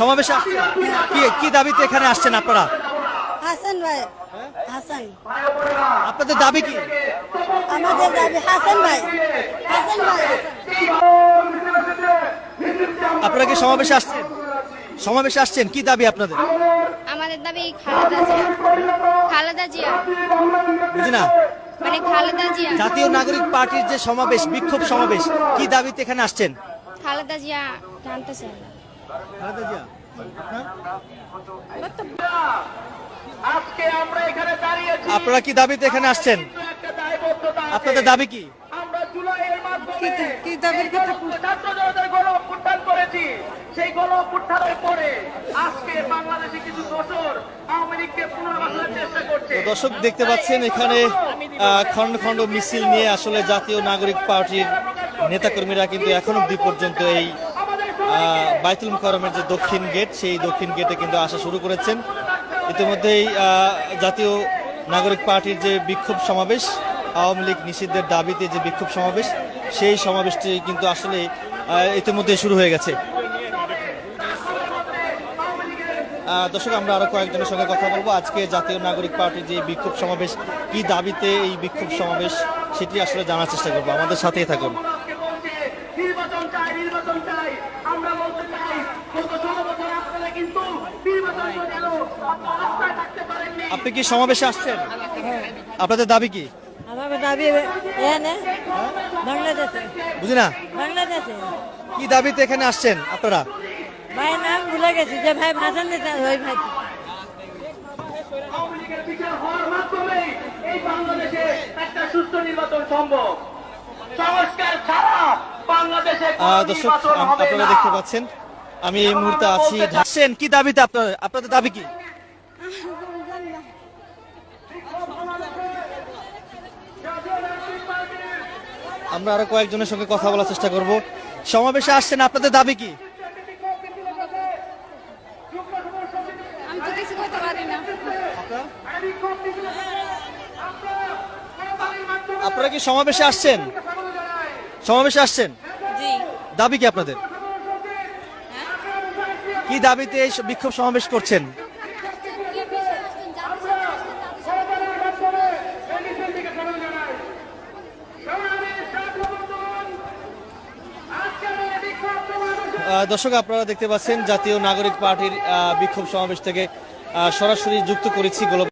সমাবেশে আসছেন? কি কি দাবিতে এখানে আসছেন আপনারা? হাসান ভাই হাসান। আপনাদের দাবি কি? আমাদের দাবি হাসান ভাই হাসান ভাই আপনারা কি সমাবেশে আসছেন? সমাবেশে আসছেন কি দাবি আপনাদের? আমাদের দাবি খালেদা জিয়া। খালেদা জিয়া। বুঝি না? মানে খালেদা জিয়া। জাতীয় নাগরিক পার্টির যে সমাবেশ বিক্ষোভ সমাবেশ কি দাবিতে এখানে আসছেন? খালেদা জিয়া জানতে চাই দাঁড়িয়েছি আপনারা কি দাবিতে এখানে আসছেন? আপনাদের দাবি কি? সেই গণ পরে আজকে বাংলাদেশে কিছু দোষর আওয়ামী লীগকে পুনর্বাসনের চেষ্টা করছে। দর্শক দেখতে পাচ্ছেন এখানে আহ, খন্ড খণ্ড মিছিল নিয়ে আসলে জাতীয় নাগরিক পার্টির নেতাকর্মীরা কিন্তু এখন অব্দি পর্যন্ত এই বাইতুল মুকাররমের যে দক্ষিণ গেট, সেই দক্ষিণ গেটে কিন্তু আসা শুরু করেছেন। ইতিমধ্যেই জাতীয় নাগরিক পার্টির যে বিক্ষোভ সমাবেশ, আওয়ামী লীগ নিষিদ্ধের দাবিতে যে বিক্ষোভ সমাবেশ, সেই সমাবেশটি কিন্তু আসলে ইতিমধ্যে শুরু হয়ে গেছে। দর্শক, আমরা আরও কয়েকজনের সঙ্গে কথা বলব। আজকে জাতীয় নাগরিক পার্টির যে বিক্ষোভ সমাবেশ, কি দাবিতে এই বিক্ষোভ সমাবেশ, সেটি আসলে জানার চেষ্টা করব। আমাদের সাথেই থাকুন। চাই নির্বাচন চাই। আমরা বলতে চাই গত ষোলো বছর আপনারা কিন্তু নির্বাচন করে এলো। আপনারা থাকতে পারেননি। আপনি কি সমাবেশে আসছেন? আপনাদের দাবি কি? আমাদের দাবি এখানে বাংলাদেশে। বুঝি না? বাংলাদেশে। কি দাবিতে এখানে আসছেন আপনারা? ভাই নাম ভুলে গেছি যে ভাই ভাষণ দিতে ওই ভাই। এই বাংলাদেশে একটা সুস্থ নির্বাচন সম্ভব। সংস্কার দর্শক আপনারা দেখতে পাচ্ছেন আমি এই মুহূর্তে আছি আসছেন কি দাবিতে আপনার? আপনাদের দাবি কি? আমরা আরও কয়েকজনের সঙ্গে কথা বলার চেষ্টা করব। সমাবেশে আসছেন আপনাদের দাবি কি? আমি তো কিছু করতে পারি না। আপনারা কি সমাবেশে আসছেন? সমাবেশে আসছেন? দাবি কি আপনাদের? কি দাবিতে বিক্ষোভ সমাবেশ করছেন? দর্শক, আপনারা দেখতে পাচ্ছেন জাতীয় নাগরিক পার্টির বিক্ষোভ সমাবেশ থেকে সরাসরি যুক্ত করেছি গোলাপ